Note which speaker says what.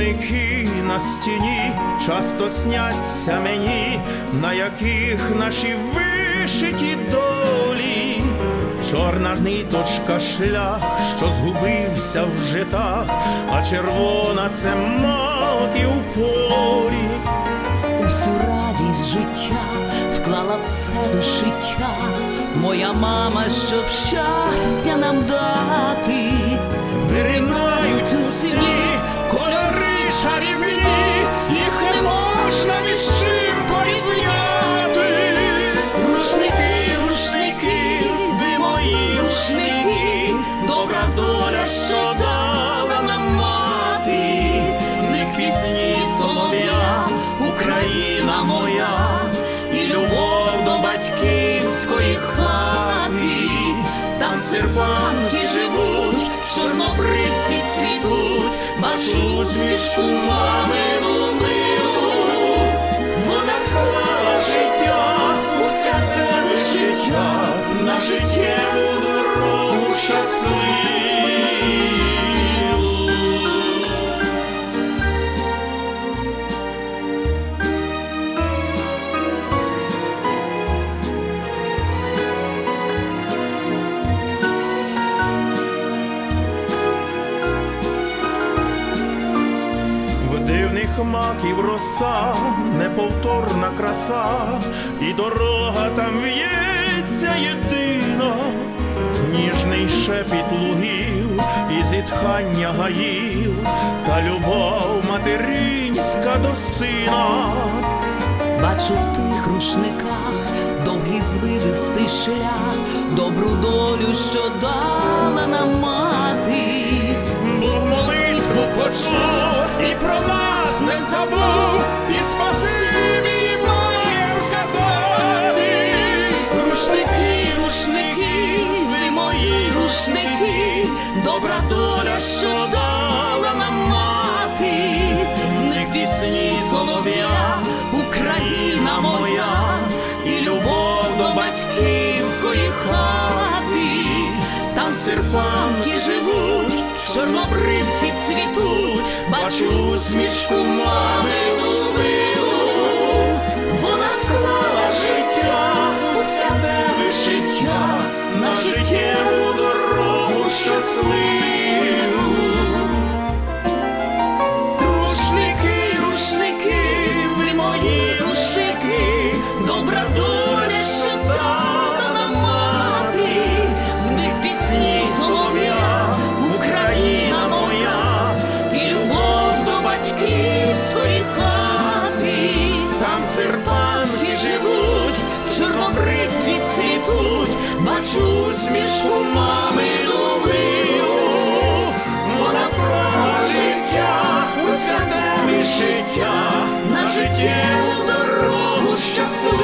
Speaker 1: Рушники на стіні часто сняться мені, на яких наші вишиті долі. Чорна ниточка шлях, що згубився в житах, а червона це мати у полі.
Speaker 2: Усю радість життя вклала в це вишиття, моя мама, щоб щастя нам дати,
Speaker 1: і любов до батьківської хати, там серпанки живуть, чорнобривці цвітуть, бачу усмішку мамину милу, вона вклала життя у святе життя, на життєву дорогу щасливу. Дивних маків роса, неповторна краса, і дорога там в'ється єдина, ніжний шепіт лугів і зітхання гаїв, та любов материнська до сина.
Speaker 2: бачу в тих рушниках довгий звивистий шлях, добру долю, що дала нам мати.
Speaker 1: Бог молитву почув і про забув, і спасибі має сказати. Рушники, рушники, ви мої рушники, добра доля, що дала нам мати, в них пісні солов'я, Україна моя, і любов до батьківської хати, там серпанки живуть, чорнобривці цвітуть, бачу усмішку мамину милу. Вона вклала життя у себе вишиття, на життєву дорогу щасливу. Там серпанки живуть, чорнобривці цвітуть, бачу усмішку мамину милу. Вона вклала життя у святе життя, на життєву дорогу щасливу.